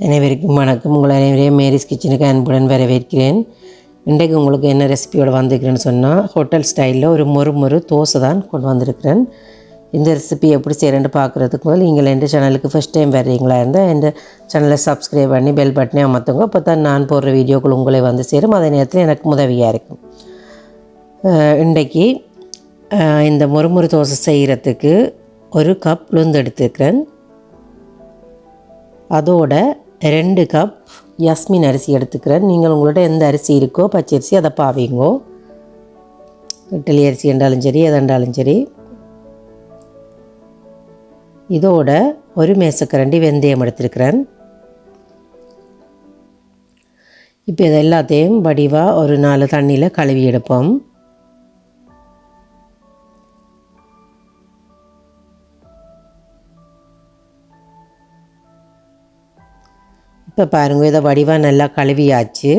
அனைவருக்கும் வணக்கம். உங்கள் அனைவரையும் மேரிஸ் கிச்சனுக்கு அன்புடன் வரவேற்கிறேன். இன்றைக்கு உங்களுக்கு என்ன ரெசிபியோடு வந்திருக்கிறேன்னு சொன்னால் ஹோட்டல் ஸ்டைலில் ஒரு மொறு மொறு தோசை தான் கொண்டு வந்திருக்கிறேன். இந்த ரெசிபி எப்படி செய்கிறேன்னு பார்க்குறதுக்கு முதல் நீங்கள் எந்த சேனலுக்கு ஃபஸ்ட் டைம் வர்றீங்களா இருந்தால் எந்த சேனலை சப்ஸ்கிரைப் பண்ணி பெல் பட்டனே அமர்த்துங்க. அப்போ தான் நான் போடுற வீடியோக்கள் உங்களை வந்து சேரும். அதே நேரத்தில் எனக்கு உதவியாக இருக்கும். அஹ் இன்றைக்கு இந்த மொறுமுறு தோசை செய்கிறதுக்கு ஒரு கப் உளுந்து எடுத்துக்கிறேன் அதோட ரெண்டு கப் யஸ்மின் அரிசி எடுத்துக்கிறேன். நீங்கள் உங்கள்கிட்ட எந்த அரிசி இருக்கோ பச்சரிசி அதை பாவிங்கோ. இட்லி அரிசி என்றாலும் சரி எதென்றாலும் சரி. இதோட ஒரு மேசக்கரண்டி வெந்தயம் எடுத்திருக்கிறேன். இப்போ இது எல்லாத்தையும் வடிவாக ஒரு நாலு தண்ணியில் கழுவி எடுப்போம். இப்போ பாருங்க இதை வடிவாக நல்லா கழுவியாச்சு.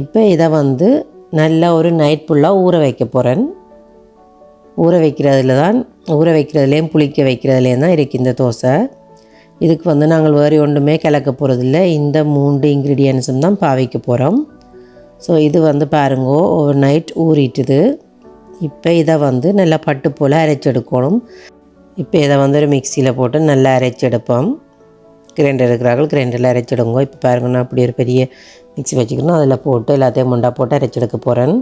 இப்போ இதை வந்து நல்லா ஒரு நைட் ஃபுல்லாக ஊற வைக்க போகிறேன் ஊற வைக்கிறதுல தான் ஊற வைக்கிறதுலேயும் புளிக்க வைக்கிறதுலேயும் தான் இருக்குது இந்த தோசை. இதுக்கு வந்து நாங்கள் வேறு ஒன்றுமே கலக்க போகிறதில்ல இந்த மூன்று இன்க்ரீடியன்ஸும் தான் பாவிக்க போகிறோம் ஸோ இது வந்து பாருங்கோ ஒரு நைட் ஊறிட்டுது. இப்போ இதை வந்து நல்லா பட்டு போல் அரைச்செடுக்கணும். இப்போ இதை வந்து ஒரு மிக்சியில் போட்டு நல்லா அரைச்செடுப்போம். கிரைண்டர் இருக்கிறார்கள் கிரைண்டரில் அரைச்சிடுங்க இப்போ பாருங்கன்னா அப்படி ஒரு பெரிய மிக்ஸி வச்சுக்கணும். அதில் போட்டு எல்லாத்தையும் முண்டா போட்டு அரைச்செடுக்க போகிறேன்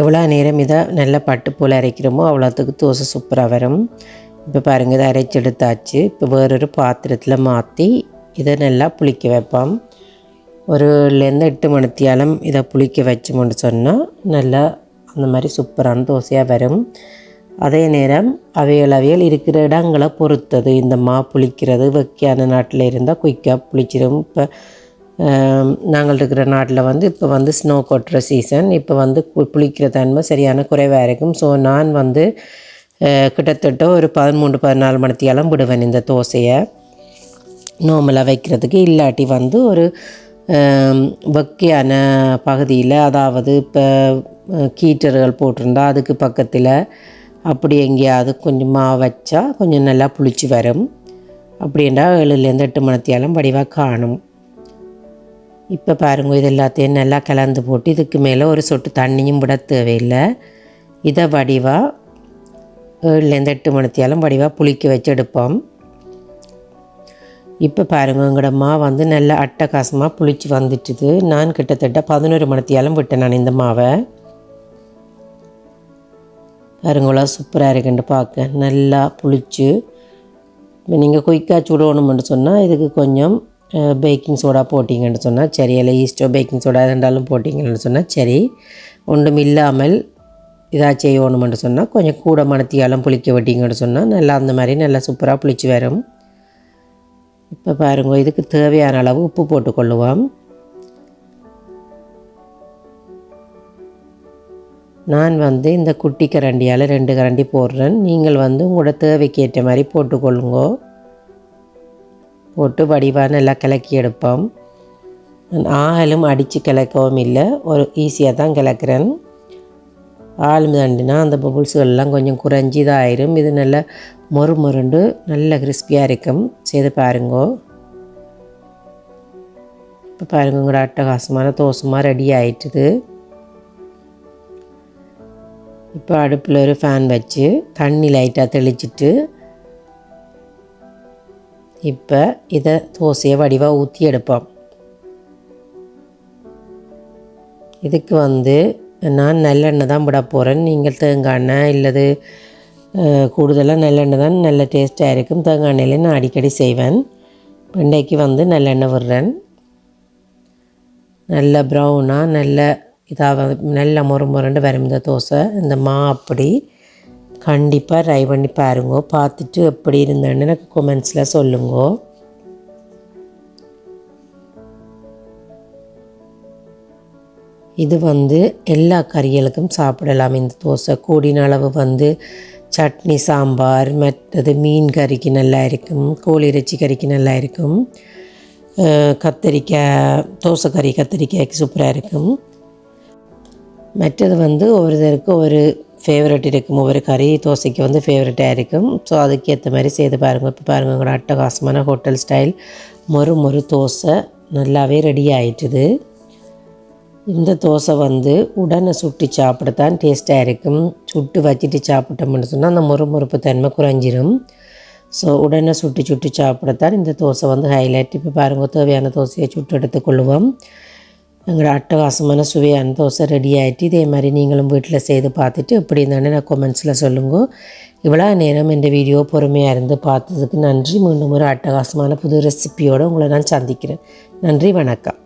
எவ்வளோ நேரம் இதை நல்லா பட்டு போல் அரைக்கிறோமோ அவ்வளோத்துக்கு தோசை சூப்பராக வரும். இப்போ பாருங்கள் இதை அரைச்செடுத்தாச்சு இப்போ வேறொரு பாத்திரத்தில் மாற்றி இதை நல்லா புளிக்க வைப்போம். ஒருலேருந்து எட்டு மணித்தியாலம் இதை புளிக்க வச்சோம்னு சொன்னால் நல்லா அந்த மாதிரி சூப்பரான தோசையாக வரும். அதே நேரம் அவையல் அவையல் இருக்கிற இடங்களை பொறுத்தது. இந்த மா புளிக்கிறது வெக்கையான நாட்டில் இருந்தால் குயிக்காக புளிச்சிடும் இப்போ நாங்கள் இருக்கிற நாட்டில் வந்து இப்போ வந்து ஸ்னோ கொட்டுற சீசன் இப்போ வந்து கு- புளிக்கிற தன்மை சரியான குறைவாக இருக்கும். ஸோ நான் வந்து கிட்டத்தட்ட ஒரு பதிமூன்று பதினாலு மணித்தியாலம் விடுவேன் இந்த தோசையை. நோமலாக வைக்கிறதுக்கு. இல்லாட்டி வந்து ஒரு ஆம், பகுதியில் அதாவது இப்போ கீட்டர்கள் போட்டிருந்தா அதுக்கு பக்கத்தில் அப்படி எங்கேயாவது கொஞ்சம் மாவு வச்சா கொஞ்சம் நல்லா புளிச்சு வரும். அப்படின்றா ஏழுலேருந்து எட்டு மணத்தியாலும் வடிவாக காணும். இப்போ பாருங்க இது எல்லாத்தையும் நல்லா கலந்து போட்டு இதுக்கு மேலே ஒரு சொட்டு தண்ணியும் விட தேவையில்லை. இதை வடிவாக ஏழுலேருந்து எட்டு மணத்தியாலும் வடிவாக புளிக்க வச்சு எடுப்போம். இப்போ பாருங்க எங்களோட வந்து நல்லா அட்டகாசமாக புளிச்சு வந்துட்டுது. நான் கிட்டத்தட்ட பதினோரு மணத்தியாலும் விட்டேன் நான் இந்த மாவை. பாருங்களா சூப்பராக இருக்குன்னு பார்க்க. நல்லா புளிச்சு. இப்போ நீங்கள் குயிக்காக சுடணும்னு சொன்னால் இதுக்கு கொஞ்சம் பேக்கிங் சோடா போட்டிங்கன்னு சொன்னால் சரி. இல்லை ஈஸ்டோ பேக்கிங் சோடா இருந்தாலும் போட்டிங்கன்னு சொன்னால் சரி. ஒன்றும் இல்லாமல் இதாக செய்யணும்னு சொன்னால் கொஞ்சம் கூட மணத்தியாலும் புளிக்க விட்டீங்கன்னு சொன்னால் நல்லா அந்த மாதிரி நல்லா சூப்பராக புளிச்சு வரும். இப்போ பாருங்க இதுக்கு தேவையான அளவு உப்பு போட்டுக்கொள்ளுவோம். நான் வந்து இந்த குட்டி கரண்டியால் ரெண்டு கரண்டி போடுறேன். நீங்கள் வந்து உங்களோட தேவைக்கு ஏற்ற மாதிரி போட்டுக்கொள்ளுங்கோ. போட்டு வடிவாக நல்லா கிளக்கி எடுப்போம். ஆளும் அடித்து கிளக்கவும் இல்லை. ஒரு ஈஸியாக தான் கிளக்குறேன். ஆள் தண்டினா அந்த பபுள்ஸுகள்லாம் கொஞ்சம் குறைஞ்சி இதாயிரும். இது நல்லா மொறு மொருண்டு நல்ல கிறிஸ்பியாக இருக்கும். செய்து பாருங்கோ. இப்போ பாருங்க உங்களோட அட்டகாசமான தோசமாக ரெடி ஆயிட்டுது. இப்போ அடுப்பில் ஒரு ஃபேன் வச்சு தண்ணி லைட்டாக தெளிச்சிட்டு இப்போ இதை தோசையை வடிவாக ஊற்றி எடுப்போம். இதுக்கு வந்து நான் நல்லெண்ணெய் தான் விட போகிறேன் நீங்கள் தேங்காய் எண்ணெய் இல்லது கூடுதலாக நல்லெண்ணெய் தான் நல்ல டேஸ்ட்டாக இருக்கும். தேங்காய் எண்ணெயிலே நான் அடிக்கடி செய்வேன். வெண்டைக்கு வந்து நல்லெண்ணெய் விடுறேன். நல்ல ப்ரௌனாக நல்ல இதாக நல்ல முறு முரண்டு வரும் இந்த தோசை. இந்த மா அப்படி. கண்டிப்பாக ட்ரை பண்ணி பாருங்க. பார்த்துட்டு எப்படி இருந்தேன்னு எனக்கு கொமெண்ட்ஸில் சொல்லுங்கோ. இது வந்து எல்லா கறிகளுக்கும் சாப்பிடலாம் இந்த தோசை. கூடின அளவு வந்து சட்னி சாம்பார் மற்றது மீன் கறிக்கு நல்லா இருக்கும். கோழி இறைச்சி கறிக்கு நல்லா இருக்கும். கத்திரிக்காய் கத்தரிக்காய் தோசை கறி கத்தரிக்காய்க்கு சூப்பராக இருக்கும். மற்றது வந்து ஒவ்வொருத்தருக்கு ஒரு ஃபேவரட் இருக்கும். ஒவ்வொரு கறி தோசைக்கு வந்து ஃபேவரட்டாக இருக்கும். ஸோ அதுக்கேற்ற மாதிரி செய்து பாருங்கள் இப்போ பாருங்கள் உங்களோட அட்டகாசமான ஹோட்டல் ஸ்டைல் மொறு மொறு தோசை நல்லாவே ரெடி ஆயிட்டுது. இந்த தோசை வந்து உடனே சுட்டு சாப்பிடத்தான் டேஸ்ட்டாக இருக்கும். சுட்டு வச்சுட்டு சாப்பிட்டோம்னு சொன்னால் அந்த முறுமுறுப்பு தன்மை குறைஞ்சிரும். ஸோ உடனே சுட்டு சுட்டு சாப்பிடத்தான் இந்த தோசை வந்து ஹைலைட் இப்போ பாருங்கள் தேவையான தோசையை சுட்டு எடுத்துக்கொள்ளுவோம் எங்களோட அட்டகாசமான சுவையான தோசை ரெடி ஆகிட்டு இதே மாதிரி நீங்களும் வீட்டில் செய்து பார்த்துட்டு எப்படி இருந்தானே நான் கொமெண்ட்ஸில் சொல்லுங்க. இவ்வளோ நேரம் இந்த வீடியோ பொறுமையாக இருந்து பார்த்ததுக்கு நன்றி. மீண்டும் ஒரு அட்டகாசமான புது ரெசிப்பியோடு உங்களை நான் சந்திக்கிறேன். நன்றி வணக்கம்.